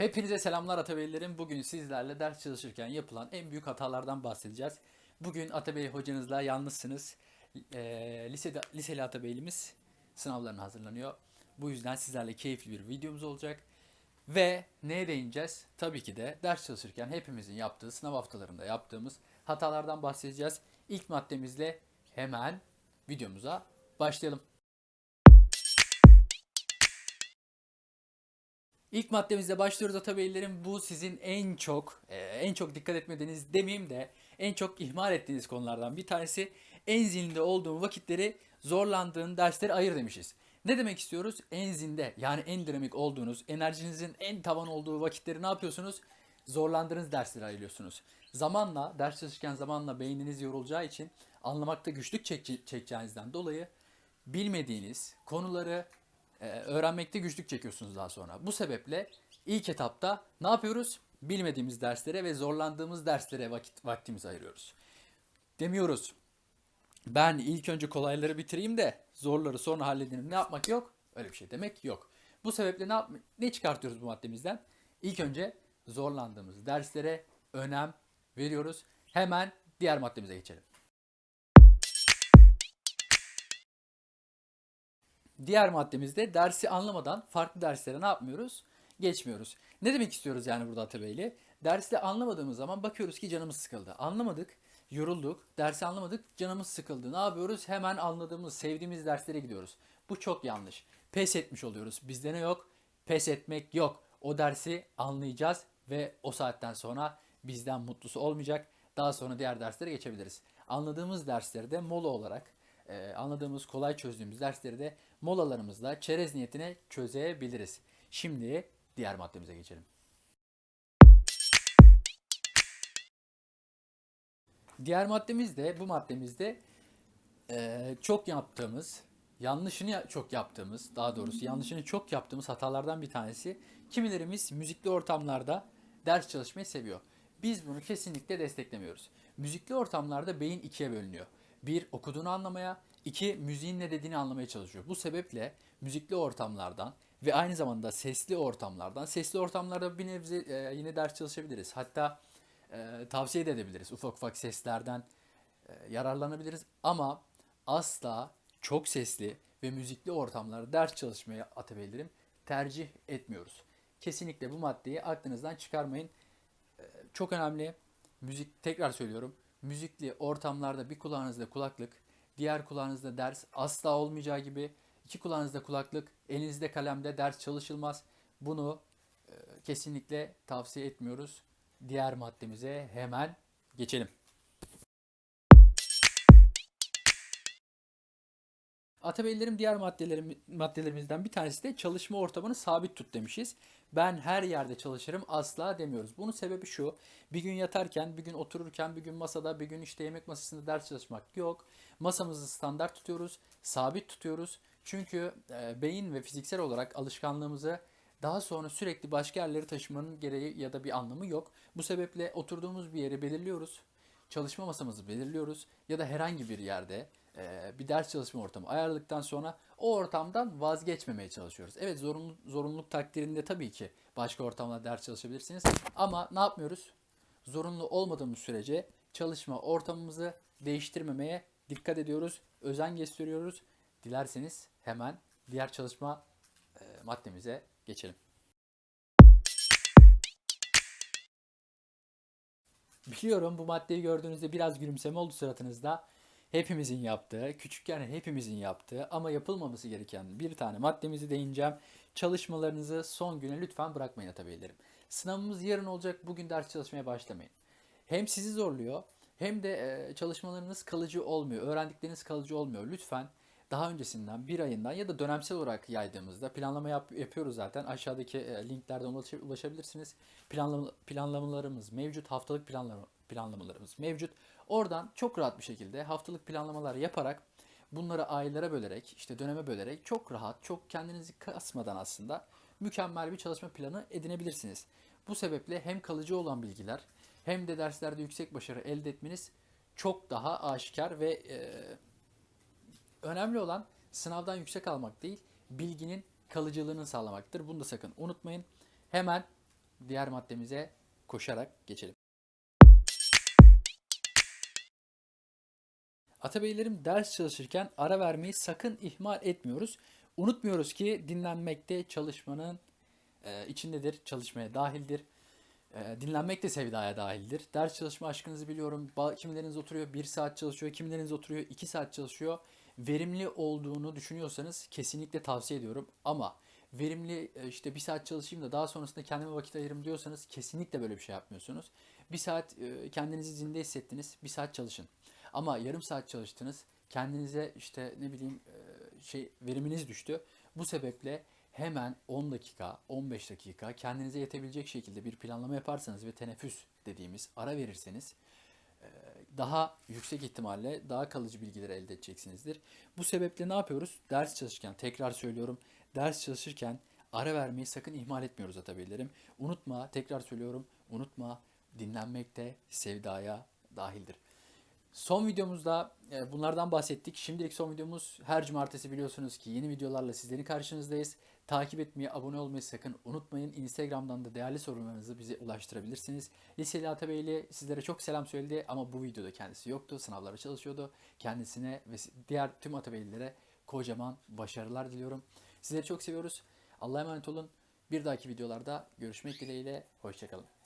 Hepinize selamlar Atabeylerim. Bugün sizlerle ders çalışırken yapılan en büyük hatalardan bahsedeceğiz. Bugün Atabey hocanızla yalnızsınız. Ee, lisede, liseli Atabeylimiz sınavlarına hazırlanıyor. Bu yüzden sizlerle keyifli bir videomuz olacak. Ve neye değineceğiz? Tabii ki de ders çalışırken hepimizin yaptığı, sınav haftalarında yaptığımız hatalardan bahsedeceğiz. İlk maddemizle hemen videomuza başlayalım. İlk maddemizle başlıyoruz Atabeylerim. Bu sizin en çok, e, en çok dikkat etmediğiniz demeyeyim de en çok ihmal ettiğiniz konulardan bir tanesi. En zinde olduğum vakitleri zorlandığın dersleri ayır demişiz. Ne demek istiyoruz? En zinde yani en dinamik olduğunuz, enerjinizin en tavan olduğu vakitleri ne yapıyorsunuz? Zorlandığınız dersleri ayırıyorsunuz. Zamanla, ders çalışırken zamanla beyniniz yorulacağı için anlamakta güçlük çek- çekeceğinizden dolayı bilmediğiniz konuları öğrenmekte güçlük çekiyorsunuz daha sonra. Bu sebeple ilk etapta ne yapıyoruz? Bilmediğimiz derslere ve zorlandığımız derslere vakit vaktimizi ayırıyoruz. Demiyoruz. Ben ilk önce kolayları bitireyim de zorları sonra halledeyim. Ne yapmak yok? Öyle bir şey demek yok. Bu sebeple ne yap ne çıkartıyoruz bu maddemizden? İlk önce zorlandığımız derslere önem veriyoruz. Hemen diğer maddemize geçelim. Diğer maddemizde dersi anlamadan farklı derslere ne yapmıyoruz? Geçmiyoruz. Ne demek istiyoruz yani burada Atabeyli? Dersi anlamadığımız zaman bakıyoruz ki canımız sıkıldı. Anlamadık, yorulduk, dersi anlamadık, canımız sıkıldı. Ne yapıyoruz? Hemen anladığımız, sevdiğimiz derslere gidiyoruz. Bu çok yanlış. Pes etmiş oluyoruz. Bizde ne yok? Pes etmek yok. O dersi anlayacağız ve o saatten sonra bizden mutlusu olmayacak. Daha sonra diğer derslere geçebiliriz. Anladığımız dersleri de mola olarak e, anladığımız, kolay çözdüğümüz dersleri de molalarımızla çerez niyetine çözebiliriz. Şimdi diğer maddemize geçelim. Diğer maddemiz de bu maddemizde e, çok yaptığımız, yanlışını ya- çok yaptığımız, daha doğrusu yanlışını çok yaptığımız hatalardan bir tanesi. Kimilerimiz müzikli ortamlarda ders çalışmayı seviyor. Biz bunu kesinlikle desteklemiyoruz. Müzikli ortamlarda beyin ikiye bölünüyor. Bir, okuduğunu anlamaya, iki, müziğin ne dediğini anlamaya çalışıyor. Bu sebeple müzikli ortamlardan ve aynı zamanda sesli ortamlardan, sesli ortamlarda bir nebze e, yine ders çalışabiliriz. Hatta e, tavsiye de edebiliriz. Ufak ufak seslerden e, yararlanabiliriz. Ama asla çok sesli ve müzikli ortamlarda ders çalışmaya atabilirim tercih etmiyoruz. Kesinlikle bu maddeyi aklınızdan çıkarmayın. E, çok önemli. Müzik tekrar söylüyorum. Müzikli ortamlarda bir kulağınızda kulaklık, diğer kulağınızda ders asla olmayacağı gibi iki kulağınızda kulaklık, elinizde kalemde ders çalışılmaz. Bunu e, kesinlikle tavsiye etmiyoruz. Diğer maddemize hemen geçelim. Atabeylerim diğer maddelerim, maddelerimizden bir tanesi de çalışma ortamını sabit tut demişiz. Ben her yerde çalışırım asla demiyoruz. Bunun sebebi şu. Bir gün yatarken, bir gün otururken, bir gün masada, bir gün işte yemek masasında ders çalışmak yok. Masamızı standart tutuyoruz, sabit tutuyoruz. Çünkü e, beyin ve fiziksel olarak alışkanlığımızı daha sonra sürekli başka yerlere taşımanın gereği ya da bir anlamı yok. Bu sebeple oturduğumuz bir yeri belirliyoruz. Çalışma masamızı belirliyoruz ya da herhangi bir yerde e, bir ders çalışma ortamı ayarladıktan sonra o ortamdan vazgeçmemeye çalışıyoruz. Evet zorunlu, zorunluluk takdirinde tabii ki başka ortamda ders çalışabilirsiniz. Ama ne yapmıyoruz? Zorunlu olmadığımız sürece çalışma ortamımızı değiştirmemeye dikkat ediyoruz. Özen gösteriyoruz. Dilerseniz hemen diğer çalışma e, maddemize geçelim. Biliyorum bu maddeyi gördüğünüzde biraz gülümseme oldu suratınızda. Hepimizin yaptığı, küçükken hepimizin yaptığı ama yapılmaması gereken bir tane maddemizi değineceğim. Çalışmalarınızı son güne lütfen bırakmayın atabilirim. Sınavımız yarın olacak, bugün ders çalışmaya başlamayın. Hem sizi zorluyor hem de e, çalışmalarınız kalıcı olmuyor, öğrendikleriniz kalıcı olmuyor. Lütfen daha öncesinden bir ayından ya da dönemsel olarak yaydığımızda planlama yap- yapıyoruz zaten. Aşağıdaki e, linklerden ulaş- ulaşabilirsiniz. Planlama, planlamalarımız mevcut, haftalık planlama, planlamalarımız mevcut. Oradan çok rahat bir şekilde haftalık planlamalar yaparak bunları aylara bölerek, işte döneme bölerek çok rahat, çok kendinizi kasmadan aslında mükemmel bir çalışma planı edinebilirsiniz. Bu sebeple hem kalıcı olan bilgiler hem de derslerde yüksek başarı elde etmeniz çok daha aşikar ve e, önemli olan sınavdan yüksek almak değil, bilginin kalıcılığını sağlamaktır. Bunu da sakın unutmayın. Hemen diğer maddemize koşarak geçelim. Atabeylerim ders çalışırken ara vermeyi sakın ihmal etmiyoruz. Unutmuyoruz ki dinlenmek de çalışmanın e, içindedir, çalışmaya dahildir. E, dinlenmek de sevdaya dahildir. Ders çalışma aşkınızı biliyorum. Kimileriniz oturuyor bir saat çalışıyor, kimileriniz oturuyor iki saat çalışıyor. Verimli olduğunu düşünüyorsanız kesinlikle tavsiye ediyorum. Ama verimli e, işte bir saat çalışayım da daha sonrasında kendime vakit ayırırım diyorsanız kesinlikle böyle bir şey yapmıyorsunuz. Bir saat e, kendinizi zinde hissettiniz, bir saat çalışın. Ama yarım saat çalıştınız, kendinize işte ne bileyim e, şey veriminiz düştü. Bu sebeple hemen 10 dakika, 15 dakika kendinize yetebilecek şekilde bir planlama yaparsanız ve teneffüs dediğimiz ara verirseniz e, daha yüksek ihtimalle daha kalıcı bilgileri elde edeceksinizdir. Bu sebeple ne yapıyoruz? Ders çalışırken, tekrar söylüyorum, ders çalışırken ara vermeyi sakın ihmal etmiyoruz atabeylerim. Unutma, tekrar söylüyorum, unutma dinlenmek de sevdaya dahildir. Son videomuzda e, bunlardan bahsettik. Şimdilik son videomuz her cumartesi biliyorsunuz ki yeni videolarla sizlerin karşınızdayız. Takip etmeyi, abone olmayı sakın unutmayın. Instagram'dan da değerli sorularınızı bize ulaştırabilirsiniz. Liseli Atabeyli sizlere çok selam söyledi ama bu videoda kendisi yoktu. Sınavlara çalışıyordu. Kendisine ve diğer tüm Atabeylilere kocaman başarılar diliyorum. Sizleri çok seviyoruz. Allah'a emanet olun. Bir dahaki videolarda görüşmek dileğiyle. Hoşçakalın.